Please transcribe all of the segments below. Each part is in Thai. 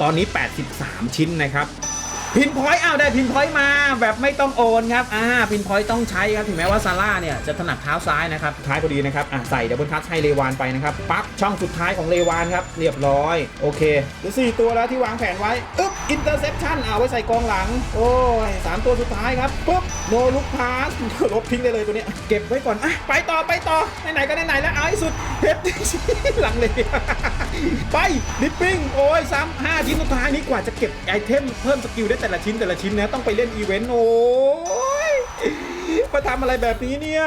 ตอนนี้ 83 ชิ้นนะครับ พินพอยต์อ้าวได้พินพอยต์มาแบบไม่ต้องโอนครับอ่าพินพอยต์ต้องใช้ครับถึงแม้ว่าซาร่าเนี่ยจะถนัดเท้าซ้ายนะครับท้ายพอดีนะครับอะใส่ดับเบิลทัชให้เลวานไปนะครับปั๊บช่องสุดท้ายของเลวานครับเรียบร้อยโอเคเหลือสี่ตัวแล้วที่วางแผนไว้อึ๊บอินเตอร์เซปชั่นเอาไว้ใส่กองหลัง โอ้ยสามตัวสุดท้ายครับปุ๊บโนลุกพาสลบทิ้งได้เลยตัวเนี้ยเก็บไว้ก่อนอะไปต่อไปต่อไหนๆก็ไหนๆแล้วเอาให้สุดเฮ็ดหลังเลยไปดิปปิ้งโอ้ยซ้ำห้าชิ้นสุดท้ายนี้กว่าจะเก็บไอเทมเพิ่มสกิลได้แต่ละชิ้นแต่ละชิ้นนะต้องไปเล่นอีเวนต์โอ้ยมาทำอะไรแบบนี้เนี่ย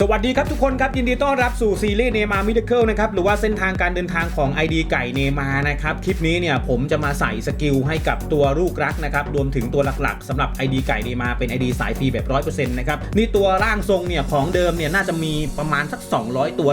สวัสดีครับทุกคนครับยินดีต้อนรับสู่ซีรีส์เนมามิเดเคิลนะครับหรือว่าเส้นทางการเดินทางของ ID ไก่เนมานะครับคลิปนี้เนี่ยผมจะมาใส่สกิลให้กับตัวลูกรักนะครับรวมถึงตัวหลักๆสำหรับ ID ไก่เนมาเป็น ID สายฟรีแบบ100%นะครับนี่ตัวร่างทรงเนี่ยของเดิมเนี่ยน่าจะมีประมาณสัก 200 ตัว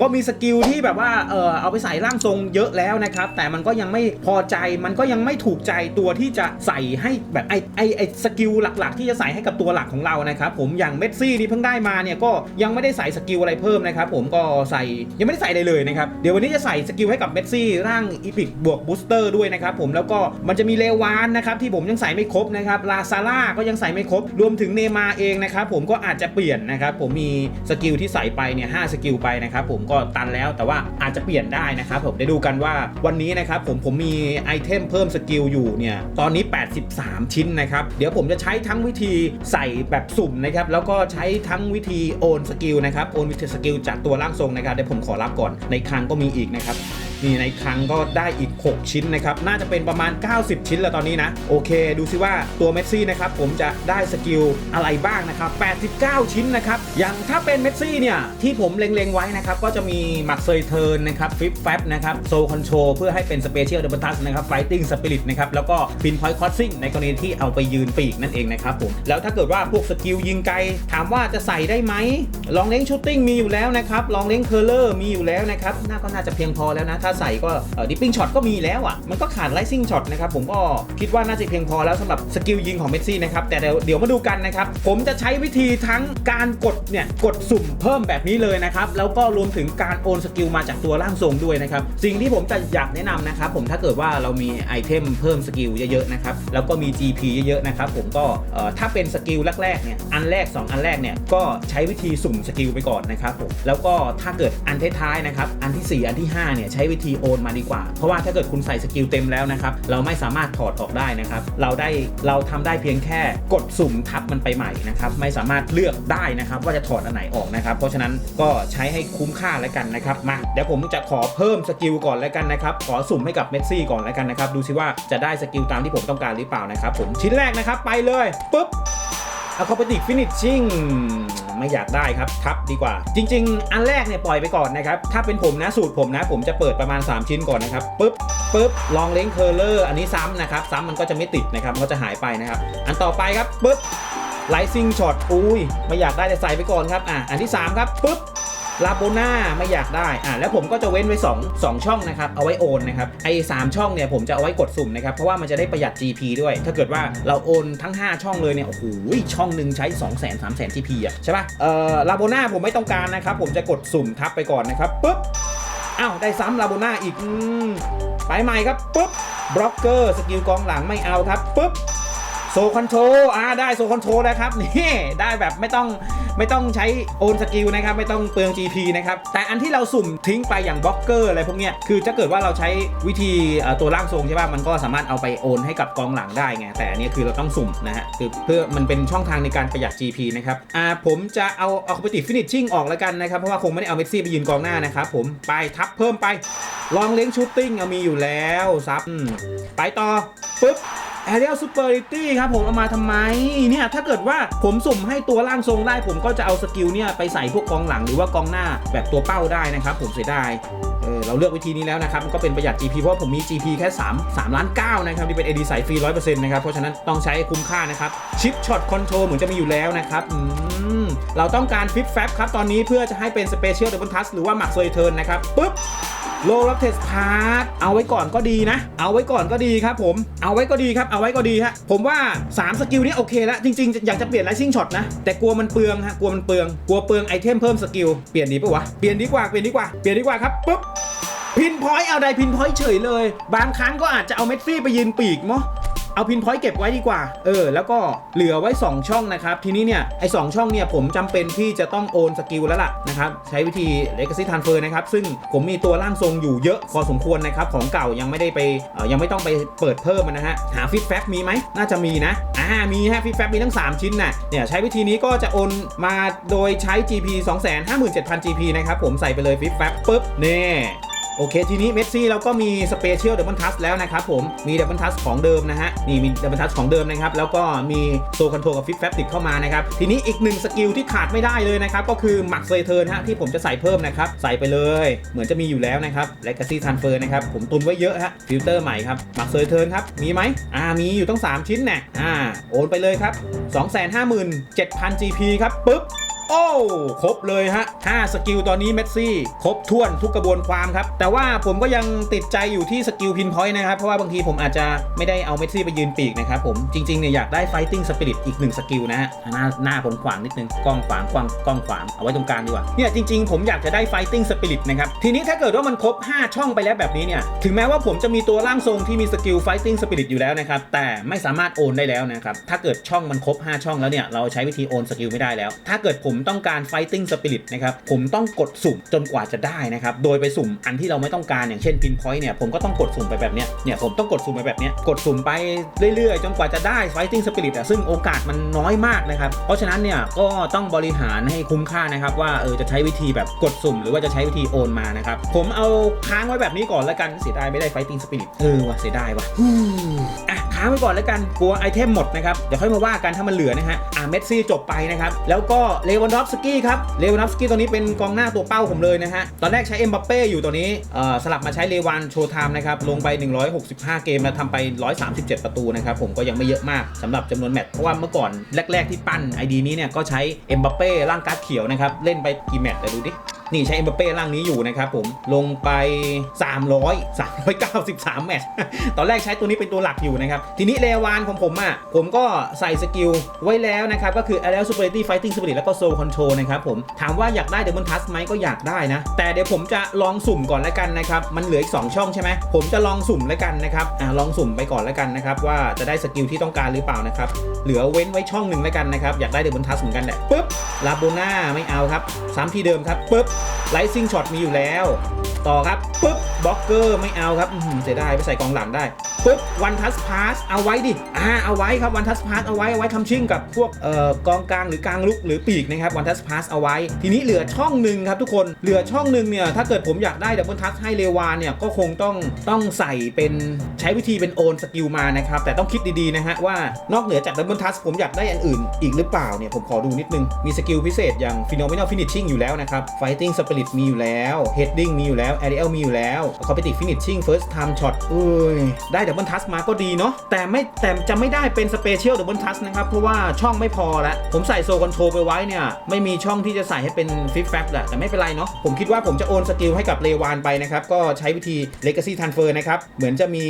ก็มีสกิลที่แบบว่าเออเอาไปใส่ร่างทรงเยอะแล้วนะครับ แต่มันก็ยังไม่พอใจมันก็ยังไม่ถูกใจตัวที่จะใส่ให้แบบไอไอไอสกิลหลัก ๆ ที่จะใส่ให้กับตัวหลักของเรานะครับผมอย่างเมสซี่นี่เพิ่งได้มาเนี่ยก็ยังไม่ได้ใส่สกิลอะไรเพิ่มนะครับผมก็ใส่ยังไม่ได้ใส่อะไรเลยนะครับเดี๋ยววันนี้จะใส่สกิลให้กับเมสซี่ร่างอีพิกบวกบูสเตอร์ด้วยนะครับผมแล้วก็มันจะมีเลวานนะครับที่ผมยังใส่ไม่ครบนะครับลาซาร่าก็ยังใส่ไม่ครบ รวมถึงเนยมาเองนะครับผมก็อาจจะเปลี่ยนนะครับผมมีสกิลที่ใส่ไปเนี่ยห้าสกิลไปนะครับผมก็ตันแล้วแต่ว่าอาจจะเปลี่ยนได้นะครับผมได้ดูกันว่าวันนี้นะครับผมผมมีไอเทมเพิ่มสกิลอยู่เนี่ยตอนนี้ 83 ชิ้นนะครับเดี๋ยวผมจะใช้ทั้งวิธีใส่แบบสุ่มนะครับแล้วก็ใช้ทั้งวิธีโอนสกิลนะครับโอนวิธีสกิลจากตัวร่างทรงนะครับเดี๋ยวผมขอรับก่อนในครั้งก็มีอีกนะครับ นี่ในครั้งก็ได้อีก 6 ชิ้นนะครับ น่าจะเป็นประมาณ 90 ชิ้นแล้วตอนนี้นะ โอเค ดูซิว่าตัวเมสซี่นะครับ ผมจะได้สกิลอะไรบ้างนะครับ 89 ชิ้นนะครับ อย่างถ้าเป็นเมสซี่เนี่ย ที่ผมเล็ง ๆ ไว้นะครับ ก็จะมีหมักเซยเทิร์นนะครับ ฟิปแฟบนะครับ โซคอนโทรเพื่อให้เป็นสเปเชียลเดบัตัสนะครับ ไฟติ้งสปิริตนะครับ แล้วก็พินพอยต์คอสซิ่งในกรณีที่เอาไปยืนปีกนั่นเองนะครับผม แล้วถ้าเกิดว่าพวกสกิลยิงไกล ถามว่าจะใส่ได้ไหม ลองเล้งชูตติ้งมีอยู่แล้วนะครับ ลองเล้งเคอร์เลอร์มีอยู่แล้วนะครับ น่าก็น่าจะเพียงพอแล้วนะ ถ้าใส่ก็ดิปปิ้งช็อตก็มีแล้วอะมันก็ขาดไลซิ่งช็อตนะครับผมก็คิดว่าน่าจะเพียงพอแล้วสำหรับสกิลยิงของเมสซี่นะครับแต่เดี๋ยวมาดูกันนะครับผมจะใช้วิธีทั้งการกดเนี่ยกดสุ่มเพิ่มแบบนี้เลยนะครับแล้วก็รวมถึงการโอนสกิลมาจากตัวร่างทรงด้วยนะครับสิ่งที่ผมจะอยากแนะนำนะครับผมถ้าเกิดว่าเรามีไอเทมเพิ่มสกิลเยอะๆนะครับแล้วก็มี GP เยอะๆนะครับผมก็ถ้าเป็นสกิลแรกๆเนี่ยอันแรก 2 อันแรกเนี่ยก็ใช้วิธีสุ่มสกิลไปก่อนนะครับผมแล้วก็ถ้าเกิดอันท้ายๆนะครับอันที่ 4 อันที่5เนี่ยใช้วิธีโอนมาดีกว่า เพราะว่าถ้าเกิดคุณใส่สกิลเต็มแล้วนะครับ เราไม่สามารถถอดออกได้นะครับ เราได้เราทำได้เพียงแค่กดสุ่มทับมันไปใหม่นะครับ ไม่สามารถเลือกได้นะครับ ว่าจะถอดอันไหนออกนะครับ เพราะฉะนั้นก็ใช้ให้คุ้มค่าแล้วกันนะครับ มา เดี๋ยวผมจะขอเพิ่มสกิลก่อนแล้วกันนะครับ ขอสุ่มให้กับเมสซี่ก่อนแล้วกันนะครับ ดูซิว่าจะได้สกิลตามที่ผมต้องการหรือเปล่านะครับ ผมชิ้นแรกนะครับ ไปเลยปุ๊บ อะคอปติกฟินิชชิ่งไม่อยากได้ครับทับดีกว่า จริง ๆ อันแรกเนี่ยปล่อยไปก่อนนะครับ ถ้าเป็นผมนะสูตรผมนะ ผมจะเปิดประมาณ 3 ชิ้นก่อนนะครับปุ๊บปุ๊บลองเล้งเคอร์เลอร์อันนี้ซ้ำนะครับ ซ้ำมันก็จะไม่ติดนะครับก็จะหายไปนะครับ อันต่อไปครับปุ๊บไลซิ่งช็อตอุ้ยไม่อยากได้แต่ใส่ไปก่อนครับอะอันที่ 3 ครับปุ๊บ ลาโบนาไม่อยากได้อ่าแล้วผมก็จะเว้นไว้ 2 2 ช่องนะครับ เอาไว้โอนนะครับ ไอ้สช่องเนี่ยผมจะเอาไว้กดสุ่มนะครับ เพราะว่ามันจะได้ประหยัด GP ด้วย ถ้าเกิดว่าเราโอนทั้ง 5 ช่องเลยเนี่ย โอ้โห ช่องหนึ่งใช้ 2 0 0 0 0 3 0 0 0 GP อะใช่ปะ่ะ เอ่อ ลาโบนาผมไม่ต้องการนะครับ ผมจะกดสุ่มทับไปก่อนนะครับปุ๊บ อ้าว ได้ซ้ำลาโบนาอีก อืม ไปใหม่ครับปุ๊บบล็อกเกอร์ สกิลกองหลังไม่เอาครับปุ๊บ โซคอนโทรอ่าได้โซคอนโทรนะครับนี่ได้แบบไม่ต้องไม่ต้องใช้โอนสกิลนะครับไม่ต้องเปลือง GP นะครับแต่อันที่เราสุ่มทิ้งไปอย่างบล็อกเกอร์อะไรพวกเนี้ยคือถ้าเกิดว่าเราใช้วิธีตัวร่างทรงใช่ป่ะมันก็สามารถเอาไปโอนให้กับกองหลังได้ไงแต่อันนี้คือเราต้องสุ่มนะฮะคือเพื่อมันเป็นช่องทางในการประหยัด GP นะครับอ่าผมจะเอาเอาไปติฟินิชชิ่งออกแล้วกันนะครับเพราะว่าคงไม่ได้เอาเมสซี่ไปยืนกองหน้านะครับผมไปทับเพิ่มไปลองเลี้ยงชูตติ้งเอามีอยู่แล้วซับไปต่อปุ๊บ แอเรียลซูเปอร์ริตี้ครับผมเอามาทำไมเนี่ยถ้าเกิดว่าผมสุ่มให้ตัวร่างทรงได้ ผมก็จะเอาสกิลเนี่ยไปใส่พวกกองหลังหรือว่ากองหน้าแบบตัวเป้าได้นะครับผมเสียดายเออเราเลือกวิธีนี้แล้วนะครับมันก็เป็นประหยัด GP เพราะว่าผมมี GP แค่ 3 3ล้าน9นะครับที่เป็น AD สายฟรี 100%นะครับเพราะฉะนั้นต้องใช้คุ้มค่านะครับชิปช็อตคอนโทรลเหมือนจะมีอยู่แล้วนะครับอืมเราต้องการฟิปแฟบครับตอนนี้เพื่อจะให้เป็นสเปเชียลเดบันทัสหรือว่าหมักเซยเทิร์นนะครับปุ๊บ โลรับเทสพาร์ทเอาไว้ก่อนก็ดีนะ เอาไว้ก่อนก็ดีครับผมเอาไว้ก็ดีครับ เอาไว้ก็ดีฮะผมว่า 3 สกิลนี้โอเคแล้ว จริงๆ อยากจะเปลี่ยนไลซิ่งช็อตนะ แต่กลัวมันเปลืองฮะกลัวมันเปลืองกลัวเปลืองไอเทมเพิ่มสกิลเปลี่ยนดีปะวะเปลี่ยนดีกว่าเปลี่ยนดีกว่าเปลี่ยนดีกว่าครับปุ๊บพินพอยต์เอาใดพินพอยต์เฉยเลย บางครั้งก็อาจจะเอาเมสซี่ไปยืนปีกมั้ง เอาพินพอยต์เก็บไว้ดีกว่า เออ แล้วก็เหลือไว้ 2 ช่องนะครับ ทีนี้เนี่ย ไอ้สช่องเนี่ย ผมจำเป็นที่จะต้องโอนสกิลแล้วล่ะนะครับ ใช้วิธี Legacy Transfer นะครับ ซึ่งผมมีตัวร่างทรงอยู่เยอะพอสมควรนะครับ ของเก่ายังไม่ได้ไปเอ่อยังไม่ต้องไปเปิดเพิ่มนะฮะ หาฟิตแฟกมีไหม น่าจะมีนะ อ่า มีฮะฟิตแฟกมีทั้ง 3 ชิ้นน่ะ เนี่ยใช้วิธีนี้ก็จะโอนมาโดยใช้ GP 257,000 GP นะครับผมใส่ไปเลยฟิตแฟกปุ๊บเน่ โอเค ทีนี้เมสซี่เราก็มีสเปเชียลเดบันทัสแล้วนะครับผมมีเดบันทัสของเดิมนะฮะนี่มีเดบันทัสของเดิมนะครับแล้วก็มีโซคอนโทรกับฟิตแฟบติดเข้ามานะครับทีนี้อีกหนึ่งสกิลที่ขาดไม่ได้เลยนะครับก็คือหมักเซเทิร์นฮะที่ผมจะใส่เพิ่มนะครับใส่ไปเลย เหมือนจะมีอยู่แล้วนะครับและก a ซี่ทันเฟอร์นะครับผมตุนไว้เยอะฮะฟิลเตอร์ใหม่ครับหมักเซเทิร์นครับมีไหมอ่ามีอยู่ต้อง 3 ชิ้นแน่อ่าโอนไปเลยครับ257,000 GP ครับปึ๊บ อ้ครบเลยฮะ5สกิลตอนนี้เมสซี่ครบถ้วนทุกกระบวนความครับ แต่ว่าผมก็ยังติดใจอยู่ที่สกิลพินพอยต์นะครับ เพราะว่าบางทีผมอาจจะไม่ได้เอาเมสซี่ไปยืนปีกนะครับผมจริงๆเนี่ยอยากได้ Fighting Spirit อีกหนึ่งสกิลนะฮะหน้าหน้าผมขวางนิดนึงกล้องขวางกล้องกล้องขวางเอาไว้ตรงกลางดีกว่าเนี่ยจริงๆผมอยากจะได้ Fighting Spirit นะครับทีนี้ถ้าเกิดว่ามันครบ 5 ช่องไปแล้วแบบนี้เนี่ยถึงแม้ว่าผมจะมีตัวร่างทรงที่มีสกิล Fighting Spirit อยู่แล้วนะครับแต่ไม่สามารถโอนได้แล้วนะครับถ้าเกิดช่องมันครบ 5 ช่องแล้วเนี่ยเราใช้วิธีโอนสกิลไม่ได้แล้ว ถ้าเกิดผมต้องการ Fighting Spirit นะครับผมต้องกดสุ่มจนกว่าจะได้นะครับโดยไปสุ่มอันที่เราไม่ต้องการอย่างเช่น Pinpoint เนี่ยผมก็ต้องกดสุ่มไปแบบเนี้ยเนี่ยผมต้องกดสุ่มไปแบบเนี้ยกดสุ่มไปเรื่อยๆ จนกว่าจะได้ Fighting Spirit อะซึ่งโอกาสมันน้อยมากนะครับเพราะฉะนั้นเนี่ยก็ต้องบริหารให้คุ้มค่านะครับว่าเออจะใช้วิธีแบบกดสุ่ม หรือว่าจะใช้วิธีโอนมานะครับผมเอาค้างไว้แบบนี้ก่อนแล้วกันเสียดายไม่ได้ Fighting Spirit เออว่ะเสียดายว่ะอะค้าง ไว้ก่อนแล้วกันกลัวไอเทมหมดนะครับเดี๋ยวค่อยมาว่ากันถ้ามันเหลือนะฮะอะเมสซี่จบไปนะครับแล้วก็เลวันดอฟสกี้ครับเลวันดอฟสกี้ตัวนี้เป็นกองหน้าตัวเป้าผมเลยนะฮะตอนแรกใช้เอ็มบัปเป้อยู่ตัวนี้เอ่อสลับมาใช้เลวันโชว์ไทม์นะครับลงไป 165 เกมแล้วทำไป 137 ประตูนะครับผมก็ยังไม่เยอะมากสำหรับจำนวนแมตช์เพราะว่าเมื่อก่อนแรก ๆที่ปั้นไอดีนี้เนี่ยก็ใช้เอ็มบัปเป้ร่างการ์ดเขียวนะครับเล่นไปกี่แมตช์แต่ดูดินี่ใช้เอ็มบัปเป้ร่างนี้อยู่นะครับผมลงไป 300 393 แมตช์ตอนแรกใช้ตัวนี้เป็นตัวหลักอยู่นะครับ ทีนี้เลวานของผมอะผมก็ใส่สกิลไว้แล้วนะครับ ก็คือ a r e a Superiority Fighting Spirit แล้วก็ Soul Control นะครับผมถามว่าอยากได้ Double Touch ไหมก็อยากได้นะ แต่เดี๋ยวผมจะลองสุ่มก่อนแล้วกันนะครับ มันเหลืออีก 2 ช่องใช่ไหมผมจะลองสุ่มแล้วกันนะครับอ่าลองสุ่มไปก่อนแล้วกันนะครับ ว่าจะได้สกิลที่ต้องการหรือเปล่านะครับ เหลือเว้นไว้ช่องหนึ่งแล้วกันนะครับอยากได้ Double Touch เหมือนกันแหละปุ๊บลาโบนาไม่เอาครับซ้ำที่เดิมครับปุ๊บไลซิงช็อตมีอยู่แล้ว ต่อครับปุ๊บบล็อกเกอร์ไม่เอาครับอื้อหือเสียดายไปใส่กองหลังได้ ปุ๊บวันทัสพาสเอาไว้ดิอ่าเอาไว้ครับวันทัสพาสเอาไว้เอาไว้ทำชิ่งกับพวกเอ่อกองกลางหรือกลางลุกหรือปีกนะครับวันทัสพาสเอาไว้ ทีนี้เหลือช่องหนึ่งครับทุกคนเหลือช่องหนึ่งเนี่ยถ้าเกิดผมอยากได้ดับเบิลทัสให้เลวานเนี่ยก็คงต้องต้องใส่เป็นใช้วิธีเป็นโอนสกิลมานะครับแต่ต้องคิดดีๆนะฮะว่านอกเหนือจากดับเบิลทัสผมอยากได้อันอื่น อีกหรือเปล่าเนี่ยผมขอดูนิดนึงมีสกิลพิเศษอย่าง phenomenal finishing อยู่แล้วนะครับ fighting spirit มีอยู่แล้ว heading มีอยู่แล้ว aerial มีอยู่แล้ว competitive finishing first time shot เอ้ยได้ดับเบิลทัสมาก็ดีเนาะแต่ไม่แต่จะไม่ได้เป็น special double touch นะครับ เพราะว่าช่องไม่พอแล้วผมใส่โซคอนโทรไปไว้เนี่ยไม่มีช่องที่จะใส่ให้เป็นฟิปแฟบแหละแต่ไม่เป็นไรเนาะผมคิดว่าผมจะโอนสกิลให้กับเลวานไปนะครับ ก็ใช้วิธี legacy transfer นะครับ เหมือนจะมี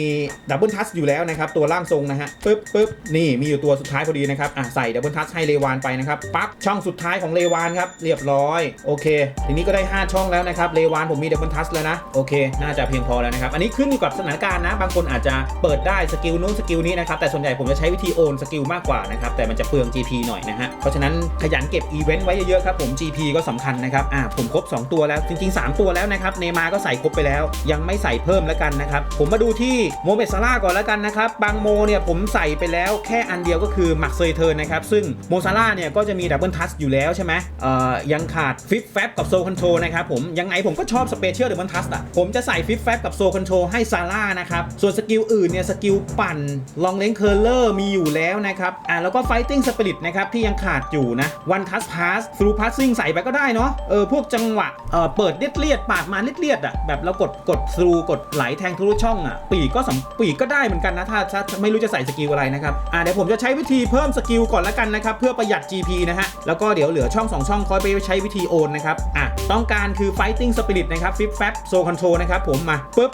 ดับเบิลทัสอยู่แล้วนะครับ ตัวร่างทรงนะฮะปึ๊บปึ๊บนี่มีอยู่ตัวสุดท้ายพอดีนะครับอะใส่ดับเบิลทัสให้เลวานไปนะครับปั๊บช่องสุดท้ายของเลวานครับเรียบร้อยโอเค ทีนี้ก็ได้ 5 ช่องแล้วนะครับเลวานผมมีดับเบิลทัสแล้วนะโอเค น่าจะเพียงพอแล้วนะครับอันนี้ขึ้นอยู่กับสถานการณ์นะ บางคนอาจจะเปิดได้สกิลนู้นสกิลนี้นะครับแต่ส่วนใหญ่ผมจะใช้วิธีโอนสกิลมากกว่านะครับแต่มันจะเปลือง GP หน่อยนะฮะเพราะฉะนั้นขยันเก็บอีเวนต์ไว้เยอะๆครับผม GP ก็สำคัญนะครับอ่าผมครบ 2 ตัวแล้วจริงๆ 3 ตัวแล้วนะครับเนมาก็ใส่ครบไปแล้ว ยังไม่ใส่เพิ่มแล้วกันนะครับผมมาดูที่โมเมดซาร่าก่อนแล้วกันนะครับบางโมเนี่ยผมใส่ไปแล้วแค่อันเดียวก็คือมักเซยเทิร์นนะครับซึ่งโมซาร่าเนี่ยก็จะมีดับเบิลทัชอยู่แล้วใช่ไหมเอ่อยังขาดฟิปแฟบกับโซคอนโทรนะครับผมยังไงผมก็ชอบสเปเชียลดับเบิลทัชอะผมจะใส่ฟิปแฟบกับโซคอนโทรให้ซาร่านะครับส่วนสกิลอื่นอื่นเนี่ยสกิลปั่นลองเลนเคอร์เลอร์มีอยู่แล้วนะครับอ่าแล้วก็ Fighting Spirit นะครับที่ยังขาดอยู่นะ One Touch Pass Through Passing ใส่ไปก็ได้เนาะเออพวกจังหวะเออเปิดเลียดเลียดปาดมาเลียดเลียดอะแบบเรากดกด Through กดไหลแทงทะลุช่องอะปีกก็สำปีกก็ได้เหมือนกันนะถ้าถ้าไม่รู้จะใส่สกิลอะไรนะครับอ่าเดี๋ยวผมจะใช้วิธีเพิ่มสกิลก่อนละกันนะครับเพื่อประหยัด GP นะฮะแล้วก็เดี๋ยวเหลือช่อง 2 ช่องคอยไปใช้วิธีโอนนะครับอะต้องการคือ Fighting Spirit นะครับ Flip Fab Soul Control นะครับผมมาปุ๊บ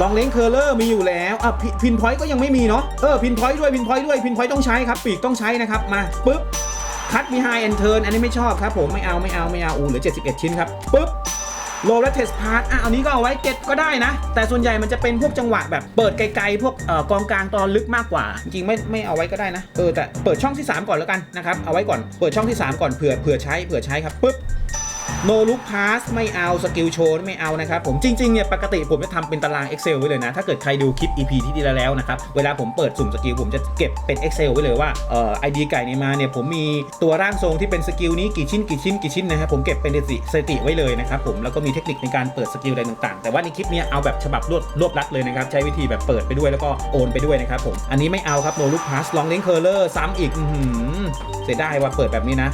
ลองเลนเคอร์เลอร์มีอยู่แล้วอะพินพอยต์ก็ยังไม่มีเนาะเออพินพอยต์ด้วยพินพอยต์ด้วยพินพอยต์ต้องใช้ครับ ปีกต้องใช้นะครับ มาปุ๊บคัตมีไฮแอนเทิร์นอันนี้ไม่ชอบครับผมไม่เอาไม่เอาไม่เอาอูเหลือ 71 ชิ้นครับปุ๊บโลและเทสพาร์ตอะอันนี้ก็เอาไว้เก็ตก็ได้นะ แต่ส่วนใหญ่มันจะเป็นพวกจังหวะแบบเปิดไกลๆ พวกเอ่อกองกลางตอนลึกมากกว่า จริงไม่ไม่เอาไว้ก็ได้นะ เออแต่เปิดช่องที่ 3 ก่อนแล้วกันนะครับ เอาไว้ก่อน เปิดช่องที่ 3 ก่อนเผื่อเผื่อใช้เผื่อใช้ครับปุ๊บ โนลุกพาสไม่เอาสกิลโชว์ไม่เอานะครับผมจริงๆเนี่ยปกติผมจะทำเป็นตาราง Excel ไว้เลยนะ ถ้าเกิดใครดูคลิป EP ที่ดีแล้วนะครับ เวลาผมเปิดสุ่มสกิลผมจะเก็บเป็น Excel ไว้เลยว่าเอ่อไอดีไก่ในมาเนี่ยผมมีตัวร่างทรงที่เป็นสกิลนี้กี่ชิ้นกี่ชิ้นกี่ชิ้นนะครับผมเก็บเป็นสถิติไว้เลยนะครับผมแล้วก็มีเทคนิคในการเปิดสกิลอะไรต่างๆ แต่ว่าในคลิปเนี้ยเอาแบบฉบับรวบรวบรัดเลยนะครับใช้วิธีแบบเปิดไปด้วยแล้วก็โอนไปด้วยนะครับผมอันนี้ไม่เอาครับโนลุกพาสลองเลนเคอร์เลอร์ซ้ำอีกอเสียดายว่าเปิดแบบนี้นะ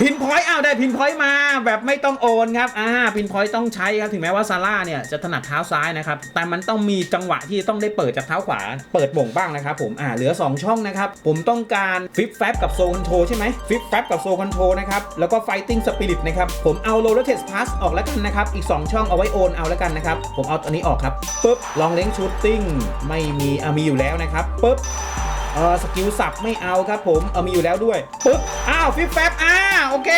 พินพอยต์อ้าวได้พินพอยต์มาแบบไม่ต้องโอนครับอ่าพินพอยต์ต้องใช้ครับถึงแม้ว่าซาร่าเนี่ยจะถนัดเท้าซ้ายนะครับแต่มันต้องมีจังหวะที่ต้องได้เปิดจากเท้าขวา เปิดบ่งบ้างนะครับผมอ่าเหลือ 2 ช่องนะครับผมต้องการฟิปแฟบกับโซคอนโทรใช่ไหมฟิปแฟบกับโซคอนโทรนะครับแล้วก็ไฟติ้งสปิริตนะครับผมเอาโรลเลอร์เทสพาสออกแล้วกันนะครับอีก 2 ช่องเอาไว้โอนเอาแล้วกันนะครับผมเอาตัวนี้ออกครับปุ๊บลองเล้งชูตติ้งไม่มีอ่ามีอยู่แล้วนะครับปุ๊บ เออสกิลสับไม่เอาครับผมเอามีอยู่แล้วด้วยปึ๊บอ้าวฟิปแฟบอ้าโอเค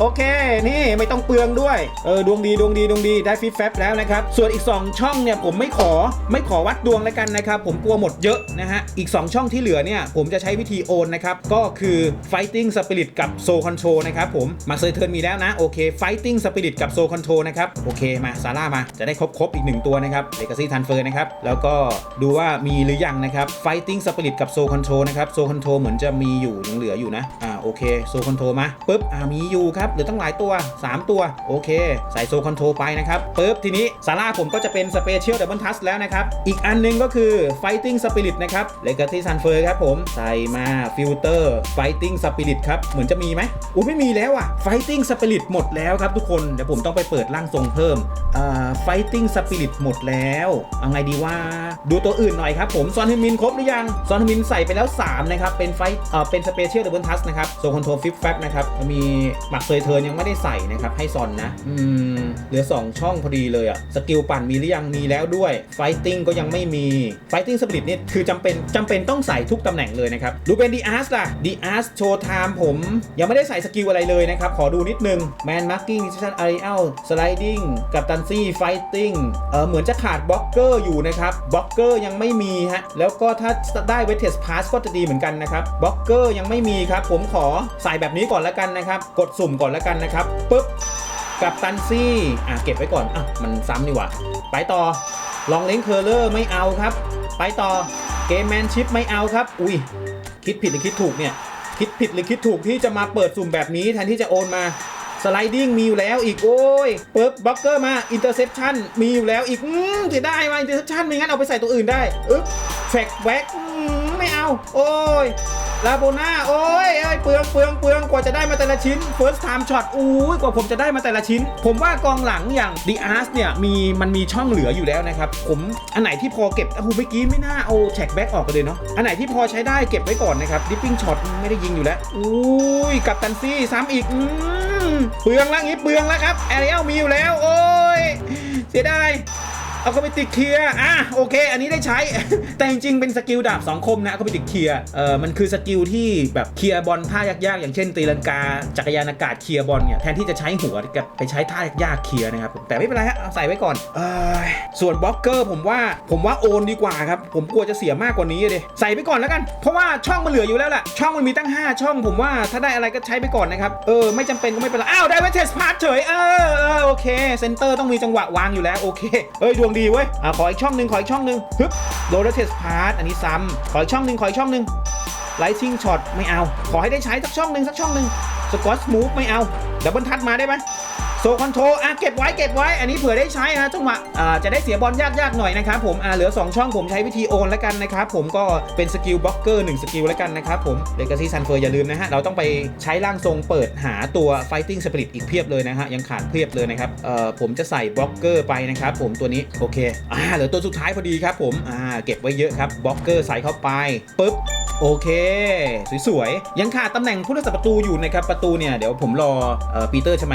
โอเค นี่ไม่ต้องเปลืองด้วย เออดวงดีดวงดีดวงดีได้ฟิปแฟบแล้วนะครับ ส่วนอีก 2 ช่องเนี่ยผมไม่ขอไม่ขอวัดดวงแล้วกันนะครับ ผมกลัวหมดเยอะนะฮะ อีก 2 ช่องที่เหลือเนี่ย ผมจะใช้วิธีโอนนะครับ ก็คือ Fighting Spirit กับ Soul Control นะครับผมมาเซอร์เทิร์นมีแล้วนะ โอเค Fighting Spirit กับ Soul Control นะครับ โอเคมาซาร่ามาจะได้ครบครบอีก 1 ตัวนะครับ Legacy Transfer นะครับ แล้วก็ดูว่ามีหรือยังนะครับ Fighting Spirit กับ Soul Control นะครับ Soul Control เหมือนจะมีอยู่ยังเหลืออยู่นะอ่าโอเค Soul Control มาปุ๊บอ่ามีอยู่ครับเหลือตั้งหลายตัว 3 ตัวโอเค ใส่ Soul Control ไปนะครับปุ๊บทีนี้ซาร่าผมก็จะเป็น Special Double Touch แล้วนะครับ อีกอันหนึงก็คือ Fighting Spirit นะครับ Legacy Transfer ครับผมใส่มา Filter Fighting Spirit ครับ เหมือนจะมีไหมอู้ไม่มีแล้วอะ Fighting Spirit หมดแล้วครับทุกคน เดี๋ยวผมต้องไปเปิดร่างทรงเพิ่มอ่า Fighting Spirit หมดแล้ว เอาไงดีว่าดูตัวอื่นหน่อยครับผมซอนฮมินครบหรือยังซอนฮมินใส่ไปแล้ว 3 นะครับ เป็นไฟเอ่อเป็น Special Double Touch นะครับโซคอนโทรฟิปแฟบนะครับมีหมักเซยเทิร์นยังไม่ได้ใส่นะครับ ให้ซอนนะ อืมเหลือ 2 ช่องพอดีเลยอะสกิลปั่นมีหรือยังมีแล้วด้วย Fighting ก็ยังไม่มี Fighting Spirit นี่คือจำเป็นจำเป็นต้องใส่ทุกตำแหน่งเลยนะครับ ดูเป็น d ีอาร์สล่ะ d ีอาร์สโชว์ไทม์ผม ยังไม่ได้ใส่สกิลอะไรเลยนะครับ ขอดูนิดนึง Man Marking Decision Aerial Sliding กับตันซี่ Fighting เออเหมือนจะขาดบล็อกเกอร์อยู่นะครับบล็อกเกอร์ยังไม่มีฮะแล้วก็ถ้าได้เวทเทสพาสก็จะดีเหมือนกันนะครับบล็อกเกอร์ยังไม่มีครับผมขอใส่แบบนี้ก่อนแล้วกันนะครับกดสุ่มก่อนแล้วกันนะครับปุ๊บกับตันซี่อะเก็บไว้ก่อนอะมันซ้ำนี่หว่าไปต่อลองเล้งเคอร์เลอร์ไม่เอาครับ ไปต่อเกมแมนชิพไม่เอาครับ อุ้ยคิดผิดหรือคิดถูกเนี่ยคิดผิดหรือคิดถูกที่จะมาเปิดสุ่มแบบนี้แทนที่จะโอนมาสไลดิ้งมีอยู่แล้วอีกโอ้ยปิดบบล็อกเกอร์มาอินเตอร์เซปชันมีอยู่แล้วอีกอืมจะได้มาอินเตอร์เซปชันไม่งั้นเอาไปใส่ตัวอื่นได้อึ๊บแฟกแบ็กไม่เอา โอ้ย ลาโบนาโอ้ยเอ้ยเปลืองเปลืองเปลืองกว่าจะได้มาแต่ละชิ้น first time shot อู้ยกว่าผมจะได้มาแต่ละชิ้น ผมว่ากองหลังอย่าง The Ars เนี่ยมีมันมีช่องเหลืออยู่แล้วนะครับ ผมอันไหนที่พอเก็บโอ้โหเมื่อกี้ไม่น่าเอาแท็กแบ็กออกกันเลยเนาะอันไหนที่พอใช้ได้เก็บไว้ก่อนนะครับ dipping shot ไม่ได้ยิงอยู่แล้วอุ้ยกับตันซี่ซ้ำอีกอืมเปลืองแล้วงี้เปลืองแล้วครับแอเรียลมีอยู่แล้ว โอ้ยเสียดาย เอาเข้าไปติดเคลียร์อะโอเค อันนี้ได้ใช้ แต่จริงๆ เป็นสกิลดาบสองคมนะเอาเข้าไปติดเคลียร์เออมันคือสกิลที่แบบเคลียร์บอลท่ายากๆ อย่างเช่นตีลังกาจักรยานอากาศเคลียร์บอลเนี่ยแทนที่จะใช้หัวกับไปใช้ท่ายากๆเคลียร์นะครับผมแต่ไม่เป็นไรฮะเอาใส่ไว้ก่อนเอส่วนบล็อกเกอร์ผมว่าผมว่าโอนดีกว่าครับผมกลัวจะเสียมากกว่านี้เลยใส่ไปก่อนแล้วกัน เพราะว่าช่องมันเหลืออยู่แล้วแหละช่องมันมีตั้ง 5 ช่องผมว่าถ้าได้อะไรก็ใช้ไปก่อนนะครับเออไม่จำเป็นก็ไม่เป็นไรอ้าวได้เวทเทสพาร์ทเฉยเออโอเคเซนเตอร์ต้องมีจังหวะวางอยู่แล้วโอเคเอ้ยดวงดีเว้ยอะขออีกช่องหนึ่งขออีกช่องหนึ่งฮึบโรลเทสพาร์ตอันนี้ซ้ำขออีกช่องหนึ่งขออีกช่องหนึ่งไลทิงช็อตไม่เอา ขอให้ได้ใช้สักช่องหนึ่งสักช่องหนึ่งสกอตมูฟไม่เอาดับเบิลทัชมาได้ไหม โซคอนโทรอะเก็บไว้เก็บไว้ อันนี้เผื่อได้ใช้นะจังหวะอ่าจะได้เสียบอลยากๆหน่อยนะครับผมอ่าเหลือ 2 ช่องผมใช้วิธีโอนแล้วกันนะครับผมก็เป็นสกิลบล็อกเกอร์1สกิลแล้วกันนะครับผมเลกาซี่ซันเฟอร์อย่าลืมนะฮะเราต้องไปใช้ร่างทรงเปิดหาตัว Fighting Spirit อีกเพียบเลยนะฮะยังขาดเพียบเลยนะครับเอ่อผมจะใส่บล็อกเกอร์ไปนะครับผมตัวนี้โอเคอ่าเหลือตัวสุดท้ายพอดีครับผมอ่าเก็บไว้เยอะครับบล็อกเกอร์ใส่เข้าไปปุ๊บโอเค สวยๆ ยังขาดตำแหน่งผู้รักษาประตูอยู่นะครับ ประตูเนี่ย เดี๋ยวผมรอเอ่อปีเตอร์ช่ไหม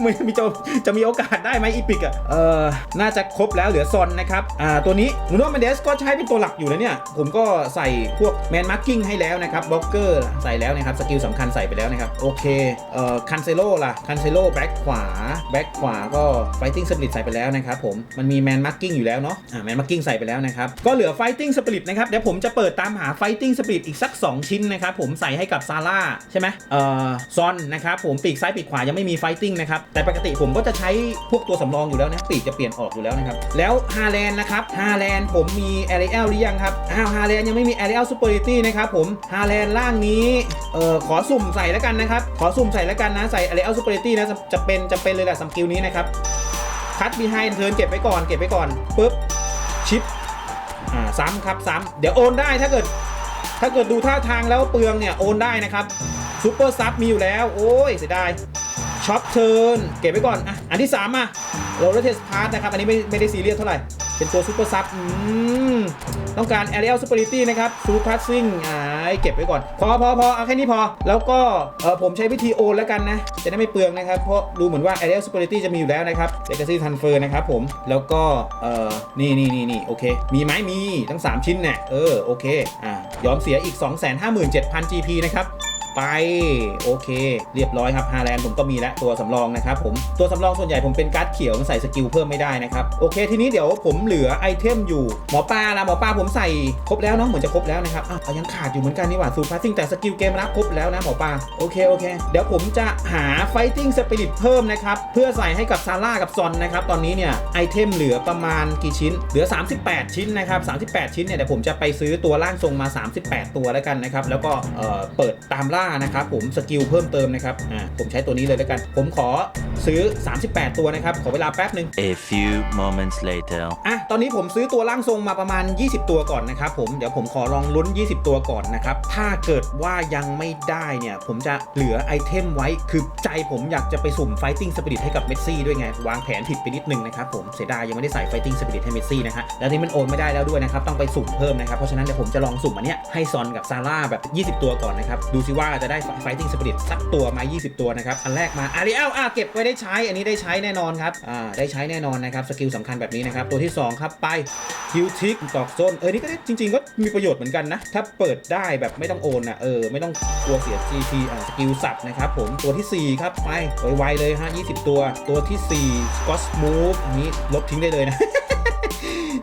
ไม่มีจะจะมีโอกาสได้ไหมอีพิกอะเออน่าจะครบแล้วเหลือซอนนะครับอ่าตัวนี้นูโนเมเดสก็ใช้เป็นตัวหลักอยู่แล้วเนี่ย ผมก็ใส่พวกแมนมาร์กิ้งให้แล้วนะครับบล็อกเกอร์ใส่แล้วนะครับสกิลสำคัญใส่ไปแล้วนะครับ โอเคเอ่อคันเซโล่ล่ะคันเซโล่แบ็คขวาแบ็คขวาก็ไฟติ้งสปิริตใส่ไปแล้วนะครับผมมันมีแมนมาร์กิ้งอยู่แล้วเนาะอ่าแมนมาร์กิ้งใส่ไปแล้วนะครับก็เหลือไฟติ้งสปิริตนะครับเดี๋ยวผมจะเปิดตามหาไฟติ้งสปิริตอีกสัก 2 ชิ้นนะครับผมใส่ให้กับซาร่าใช่ไหมเอ่อซอนนะครับผมปีกซ้ายปีกขวายังไม่มีไฟติ้งนะครับแต่ปกติผมก็จะใช้พวกตัวสำรองอยู่แล้วนะปีกจะเปลี่ยนออกอยู่แล้วนะครับ แล้วฮาแลนด์นะครับฮาแลนด์ผมมีแอริเอลหรือยังครับอ้าวฮาแลนด์ยังไม่มีแอริเอลซูเปอร์ลิตี้นะครับผมฮาแลนด์ล่างนี้เอ่อขอสุ่มใส่แล้วกันนะครับ ขอสุ่มใส่แล้วกันนะใส่แอริเอลซูเปอร์ลิตี้นะจะจะเป็นจะเป็นเลยแหละสกิลนี้นะครับคัดบีไฮเทิร์นเก็บไว้ก่อนเก็บไว้ก่อนปุ๊บชิปอ่าซ้ำครับซ้ำเดี๋ยวโอนได้ถ้าเกิด ถ้าเกิดดูท่าทางแล้วเปลืองเนี่ยโอนได้นะครับซูเปอร์ซับมีอยู่แล้ว โอ้ยเสียดาย ช็อปเทิร์นเก็บไว้ก่อนอะอันที่3อะโรลเทสพาร์ทนะครับ อันนี้ไม่ไม่ได้ซีเรียสเท่าไหร่ เป็นตัวซูเปอร์ซับอืมต้องการ a อ r i a l Superiority นะครับซูพาสซิ่งอ่าเก็บไว้ก่อน พอพอพอเอาแค่นี้พอ แล้วก็เออผมใช้วิธีโอนแล้วกันนะ จะได้ไม่เปลืองนะครับ เพราะดูเหมือนว่า a อ r i a l Superiority จะมีอยู่แล้วนะครับ Legacy Transfer นะครับผม แล้วก็เออนี่นี่นี่นี่โอเค มีไหมมีทั้ง 3 ชิ้นเนี่ยเออ โอเค อ่ายอมเสียอีก 257,000 GP นะครับ ไปโอเค เรียบร้อยครับฮาแลนด์ผมก็มีแล้วตัวสำรองนะครับผมตัวสำรองส่วนใหญ่ผมเป็นการ์ดเขียวใส่สกิลเพิ่มไม่ได้นะครับโอเค ทีนี้เดี๋ยวผมเหลือไอเทมอยู่หมอปลาละหมอปลาผมใส่ครบแล้วเนาะเหมือนจะครบแล้วนะครับอ้าวยังขาดอยู่เหมือนกันนี่หว่าสูตรพาสซิ่งแต่สกิลเกมรับครบแล้วนะหมอปลาโอเคโอเค เดี๋ยวผมจะหาไฟติ้งสปิริตเพิ่มนะครับเพื่อใส่ให้กับซาร่ากับซอนนะครับตอนนี้เนี่ยไอเทมเหลือประมาณกี่ชิ้น เหลือ 38 ชิ้นนะครับ38 ชิ้นเนี่ยเดี๋ยวผมจะไปซื้อตัวร่างทรงมา 38 ตัวแล้วกันนะครับแล้วก็เอ่อเปิดตามล่านะครับผมสกิลเพิ่มเติมนะครับอ่าผมใช้ตัวนี้เลยแล้วกัน ผมขอซื้อ 38 ตัวนะครับ ขอเวลาแป๊บหนึ่ง A few moments later. อะตอนนี้ผมซื้อตัวร่างทรงมาประมาณ 20 ตัวก่อนนะครับผมเดี๋ยวผมขอลองลุ้น 20 ตัวก่อนนะครับ ถ้าเกิดว่ายังไม่ได้เนี่ย ผมจะเหลือไอเทมไว้ คือใจผมอยากจะไปสุ่ม Fighting Spirit ให้กับเมสซี่ด้วยไง วางแผนผิดไปนิดนึงนะครับผมเสียดายยังไม่ได้ใส่ Fighting Spirit ให้เมสซี่นะฮะแล้วนี่มันโอนไม่ได้แล้วด้วยนะครับต้องไปสุ่มเพิ่มนะครับเพราะฉะนั้นเดี๋ยวผมจะลองสุ่มอันเนี้ยให้ซอนกับซาร่าแบบ 20 ตัวก่อนนะครับดูซิว่าจะได้ Fighting Spirit สักตัวมา 20 ตัวนะครับ อันแรกมาอาริเอลอะเก็บไว้ได้ใช้ อันนี้ได้ใช้แน่นอนครับ อ่า ได้ใช้แน่นอนนะครับ สกิลสำคัญแบบนี้นะครับ ตัวที่ 2 ครับ ไปคิวทิกตอกโซน เออ นี่ก็จริง ๆ ก็มีประโยชน์เหมือนกันนะ ถ้าเปิดได้แบบไม่ต้องโอนนะเออ ไม่ต้องกลัวเสีย GP อ่า สกิลสับนะครับผม ตัวทีสี่4 ครับ ไป ไวๆเลยฮะ20 ตัว ตัวที่4 Scotch Move อันนี้ลบทิ้งได้เลยนะ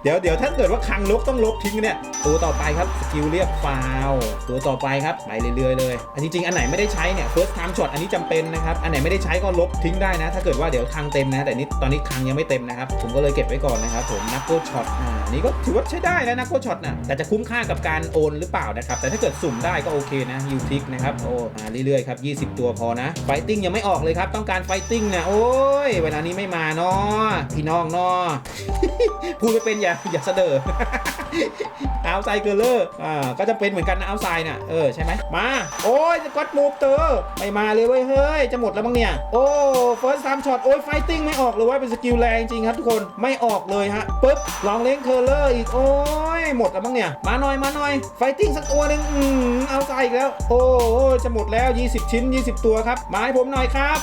เดี๋ยวเดี๋ยวถ้าเกิดว่าคังลบต้องลบทิ้งเนี่ย ตัวต่อไปครับสกิลเรียกฟาวตัวต่อไปครับไปเรื่อยๆเลยอันจริงๆอันไหนไม่ได้ใช้เนี่ย first time shot อันนี้จำเป็นนะครับ อันไหนไม่ได้ใช้ก็ลบทิ้งได้นะ ถ้าเกิดว่าเดี๋ยวคังเต็มนะ แต่นี่ตอนนี้คังยังไม่เต็มนะครับ ผมก็เลยเก็บไว้ก่อนนะครับผมนักโกช็อตอ่าอันนี้ก็ถือว่าใช้ได้แล้วนักโกช็อตนะแต่จะคุ้มค่ากับการโอนหรือเปล่านะครับ แต่ถ้าเกิดสุ่มได้ก็โอเคนะยูทิกนะครับโอ้มาเรื่อยๆครับ20 ตัวพอนะไฟติ้งยังไม่ออกเลยครับต้องการไฟติ้งเนี่ยโอ้ยเวลานี้ไม่มาเนาะพี่น้องเนาะพูดไม่เป็นอย่าอย่าเสดอเอาไซเกอร์เลอร์อ่าก็จะเป็นเหมือนกันนะเอาไซน่ะเออใช่ไหมมา โอ้ยก็อดมูฟเตอร์ไม่มาเลยเว้ยเฮ้ยจะหมดแล้วมั้งเนี่ย โอ้เฟิร์สไทม์ช็อตโอ้ยไฟติ้งไม่ออกเลยว่าเป็นสกิลแรงจริงครับทุกคนไม่ออกเลยฮะปุ๊บลองเล่นเคอร์เลอร์อีกโอ้ยหมดแล้วมั้งเนี่ยมาหน่อยมาหน่อยไฟติ้งสักตัวหนึ่งอืมเอาไซอีกแล้ว โอ้ยจะหมดแล้ว 20 ชิ้น 20 ตัวครับมาให้ผมหน่อยครับ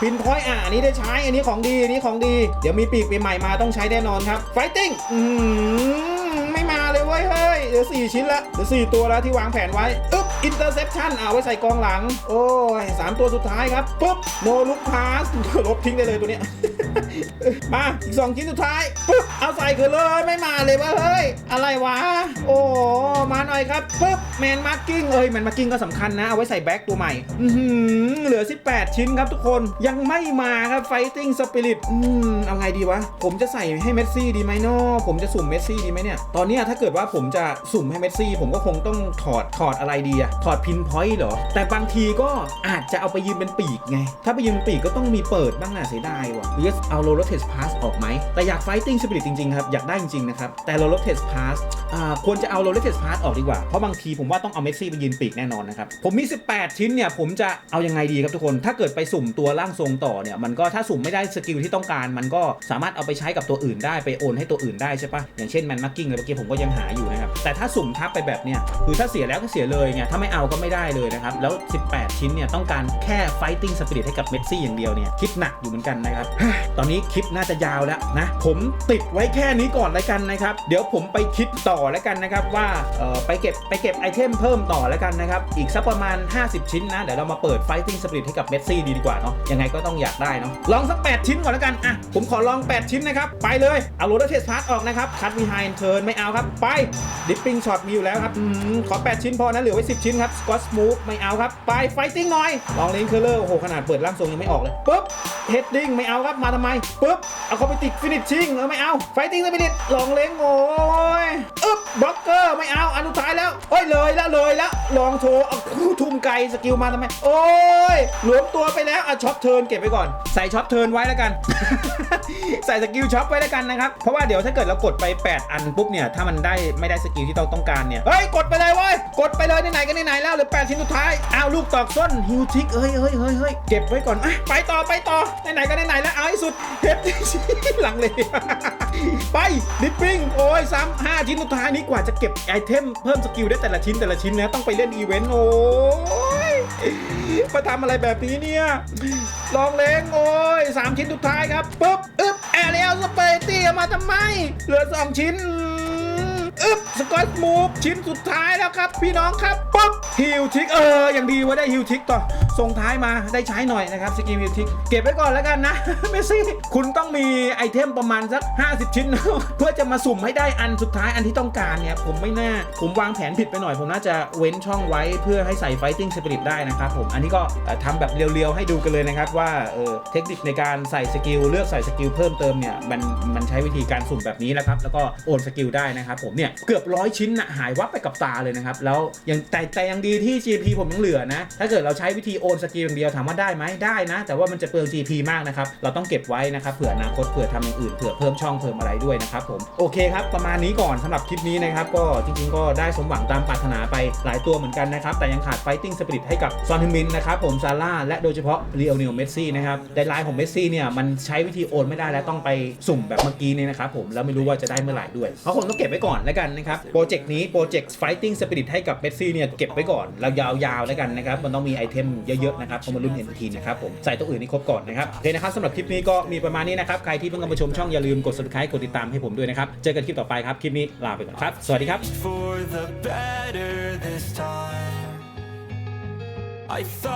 พินพอยอะอันนี้ได้ใช้ อันนี้ของดี อันนี้ของดี เดี๋ยวมีปีกปีใหม่มาต้องใช้แน่นอนครับ ไฟติ้งอืม ยเว้ยเฮ้ยเหลือ4ชิ้นละเหลือ4ตัวแล้วที่วางแผนไว้อึ๊บอินเตอร์เซปชั่นอ่าไว้ใส่กองหลัง โอ้ย3ตัวสุดท้ายครับปุ๊บโนลุกพาสลบทิ้งได้เลยตัวเนี้ยมาอีก2ชิ้นสุดท้ายปุ๊บเอาใส่คือเลยไม่มาเลยว่าเฮ้ย อะไรวะ โอ้มาหน่อยครับปุ๊บแมนมาร์กิ้งเอ้ยแมนมาร์กิ้งก็สำคัญนะ เอาไว้ใส่แบ็คตัวใหม่อือหือเหลือ 18 ชิ้นครับทุกคนยังไม่มาครับไฟติ้งสปิริตอืมเอาไงดีวะ ผมจะใส่ให้เมสซี่ดีไหมเนาะผมจะสุ่มเมสซี่ดีไหมเนี่ย ตอนนี้ถ้าเกิดว่าผมจะสุ่มให้เมสซี่ ผมก็คงต้องถอดถอดอะไรดีอะถอดพินพอยต์เหรอ แต่บางทีก็อาจจะเอาไปยืมเป็นปีกไง ถ้าไปยืมเป็นปีกก็ต้องมีเปิดบ้างน่ะเสียดายว่ะหรือจะเอาโรลเทสพาสออกไหม แต่อยาก Fighting Spirit จริงๆครับ อยากได้จริงๆนะครับ แต่โรลเทสพาสควรจะเอาโรลเทสพาสออกดีกว่า เพราะบางทีผมว่าต้องเอาเมสซี่ไปยืนปีกแน่นอนนะครับ ผมมี 18 ชิ้นเนี่ยผมจะเอายังไงดีครับทุกคน ถ้าเกิดไปสุ่มตัวร่างทรงต่อเนี่ยมันก็ถ้าสุ่มไม่ได้สกิลที่ต้องการ มันก็สามารถเอาไปใช้กับตัวอื่นได้ไปโอนให้ตัวอื่นได้ใช่ปะอย่างเช่นแมนมาร์กิ้งอะไรเมื่อกี้ผมก็ยังหาอยนะครับแต่ถ้าสุ่มทับไปแบบเนี้ยคือถ้าเสียแล้วก็เสียเลยไงถ้าไม่เอาก็ไม่ได้เลยนะครับแล้ว 18 ชิ้นเนี่ยต้องการแค่ fighting spirit ให้กับเมสซี่อย่างเดียวเนี่ยคิดหนักอยู่เหมือนกันนะครับตอนนี้คลิปน่าจะยาวแล้วนะผมติดไว้แค่นี้ก่อนแล้วกันนะครับเดี๋ยวผมไปคิดต่อแล้วกันนะครับว่าเออไปเก็บไปเก็บไอเทมเพิ่มต่อแล้วกันนะครับอีกสักประมาณ 50 ชิ้นนะเดี๋ยวเรามาเปิด fighting spirit ให้กับเมสซี่ดีดีกว่าเนาะยังไงก็ต้องอยากได้เนาะลองสัก 8 ชิ้นก่อนแล้วกันอะผมขอลอง 8 ชิ้นนะครับไปเลยเอาโรดเทสพาร์ตออกนะครับคัดวีไฮเทิร์นไม่เอาครับไปดิปปิ้งช็อตมีอยู่แล้วครับอืมขอ 8 ชิ้นพอนะ เหลือไว้ 10 ชิ้นครับสกอตมูฟไม่เอาครับ ไปไฟติ้งหน่อยลองเลนเคอร์เลอร์โอ้โห ขนาดเปิดร่างทรงยังไม่ออกเลยปุ๊บเฮดดิ้งไม่เอาครับ มาทำไมปุ๊บเอาเขาไปติดฟินิชชิ่งเออไม่เอาไฟติ้งสปิริตลองเลงโอ้ยอึ๊บบล็อกเกอร์ไม่เอาอันสุดท้ายแล้วโอ้ยเลยแลองโชว์เอาคู่ทุ่มไกลสกิลมาทำไม โอ้ยหลวมตัวไปแล้วอะช็อปเทิร์นเก็บไปก่อน ใส่ช็อปเทิร์นไว้แล้วกัน ใส่สกิลช็อปไว้แล้วกันนะครับ เพราะว่าเดี๋ยวถ้าเกิดเรากดไป 8 อันปุ๊บเนี่ย ถ้ามันได้ไม่ได้สกิลที่เราต้องการเนี่ย เฮ้ย กดไปเลยเว้ย กดไปเลยไหนๆก็ไหนๆแล้วเหลือ8ชิ้นสุดท้ายอ้าวลูกตอกส้นฮิวทิกเฮ้ยเฮ้ยเฮ้ยเฮ้ยเก็บไว้ก่อนอะไปต่อไปต่อไหนๆก็ไหนๆแล้วเอาให้สุดเฮ็ดหลังเลยไปดิปปิ้งโอ้ยซ้ำห้าชิ้นสุดท้ายนี้กว่าจะเก็บไอเทมเพิ่มสกิลได้แต่ละชิ้นแต่ละชิ้นนะต้องไปเล่นอีเวนต์โอ้ยมาทำอะไรแบบนี้เนี่ย ลองเลงโอ้ยสามชิ้นสุดท้ายครับปุ๊บอึ๊บแอเรียลสเปรตี้มาทำไม เหลือสองชิ้น อึ๊บสกอตมูฟชิ้นสุดท้ายแล้วครับ พี่น้องครับปุ๊บฮิวทิกเอออย่างดีว่าได้ฮิวทิกต่อส่งท้ายมาได้ใช้หน่อยนะครับสกิลฮิวทิกเก็บไว้ก่อนแล้วกันนะเมซี่คุณต้องมีไอเทมประมาณสัก 50 ชิ้น เพื่อจะมาสุ่มให้ได้อันสุดท้ายอันที่ต้องการเนี่ยผมไม่น่าผมวางแผนผิดไปหน่อย ผมน่าจะเว้นช่องไว้เพื่อให้ใส่ Fighting Spirit ได้นะครับผมอันนี้ก็เอ่อทำแบบเรียวๆให้ดูกันเลยนะครับว่าเออเทคนิคในการใส่สกิลเลือกใส่สกิลเพิ่มเติมเนี่ยมันมันใช้วิธีการสุ่มแบบนี้แหละครับแล้วก็โอนสกิลได้นะครับผมเนี่ยเกือบร้อยชิ้นนะหายวับไปกับตาเลยนะครับ แล้วยังแต่แต่ยังดีที่ GP ผมยังเหลือนะ ถ้าเกิดเราใช้วิธีโอนสกิลอย่างเดียวถามว่าได้ไหมได้นะ แต่ว่ามันจะเปลือง GP มากนะครับ เราต้องเก็บไว้นะครับเผื่ออนาคตเผื่อทำอย่างอื่นเผื่อเพิ่มช่องเพิ่มอะไรด้วยนะครับผมโอเคครับประมาณนี้ก่อนสำหรับคลิปนี้นะครับก็จริงๆ ก็ได้สมหวังตามปรารถนาไปหลายตัวเหมือนกันนะครับแต่ยังขาด Fighting Spirit ให้กับซอนฮึมินนะครับผมซาร่าและโดยเฉพาะเรียวเนลเมสซี่นะครับแต่ไลน์ของเมสซี่เนี่ยมันใช้วิธีโอนไม่ได้แล้วต้องไปสุ่มแบบเมื่อกี้เนี่ยนะครับผมแล้วไม่รู้ว่าจะได้เมื่อไหร่ด้วยเพราะผมต้องเก็บไว้ก่อนแล้วกันนะครับ โปรเจกต์นี้โปรเจกต์ Fighting Spirit ให้กับเมสซี่เนี่ยเก็บไว้ก่อนแล้วยาวๆแล้วกันนะครับ มันต้องมีไอเทมเยอะๆนะครับเพราะมันรุ่นเอ็นทีนะครับผมใส่ตัวอื่นให้ครบก่อนนะครับโอเคนะครับสำหรับคลิปนี้ก็มีประมาณนี้นะครับใครที่เพิ่งเข้ามาชมช่องอย่าลืมกด subscribe กดติดตามให้ผมด้วยนะครับเจอกันคลิปต่อไปครับคลิปนี้ลาไปก่อนครับสวัสดีครับ I thought.